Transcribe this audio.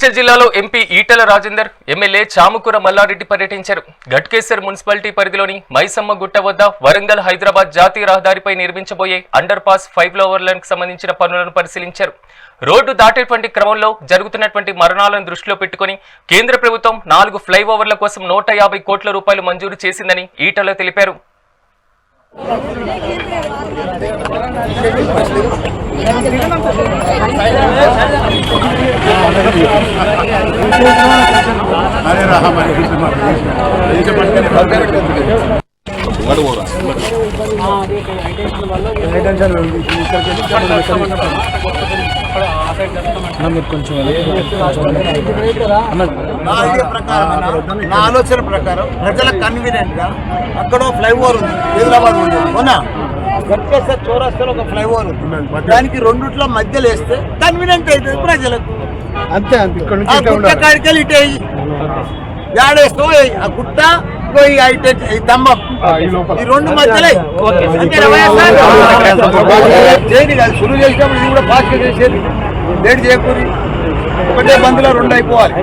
మేడ్చల్ జిల్లాలో MP Etela Rajender MLA Chamakura Mallareddy పర్యటించారు. Ghatkesar municipality పరిధిలోని మైసమ్మ గుట్ట వద్ద వరంగల్ హైదరాబాద్ జాతీయ రహదారిపై నిర్మించబోయే అండర్ పాస్ ఫైవ్ లైన్ సంబంధించిన పనులను పరిశీలించారు. రోడ్డు దాటేటువంటి క్రమంలో జరుగుతున్నటువంటి మరణాలను దృష్టిలో పెట్టుకుని కేంద్ర ప్రభుత్వం నాలుగు ఫ్లైఓవర్ల కోసం నూట యాభై కోట్ల రూపాయలు మంజూరు చేసిందని ఈటల తెలిపారు. మీరు నా ఆలోచన ప్రకారం ప్రజల కన్వీనియంట్గా అక్కడ ఫ్లైఓవర్ ఉంది హైదరాబాద్ ఉంది. అవునా? గట్కేసర్ చౌరస్తాలో ఒక ఫ్లైఓవర్ ఉంది. దానికి రెండిట్లో మధ్యలో వేస్తే కన్వీనియంట్ అవుతుంది ప్రజలకు? అంతే గుట్ట కాడికి ఇటే వెయ్యి. ఆ గుట్ట ఈ ఐటే ఈ దంబం ఆ, ఈ రెండు మధ్యలో? చేయండి కాదు షురూ చేసినప్పుడు ఇది కూడా ఫాస్ట్ చేసేది. లేట్ చేయకూరి ఒకటే బంద్లో రెండు అయిపోవాలి.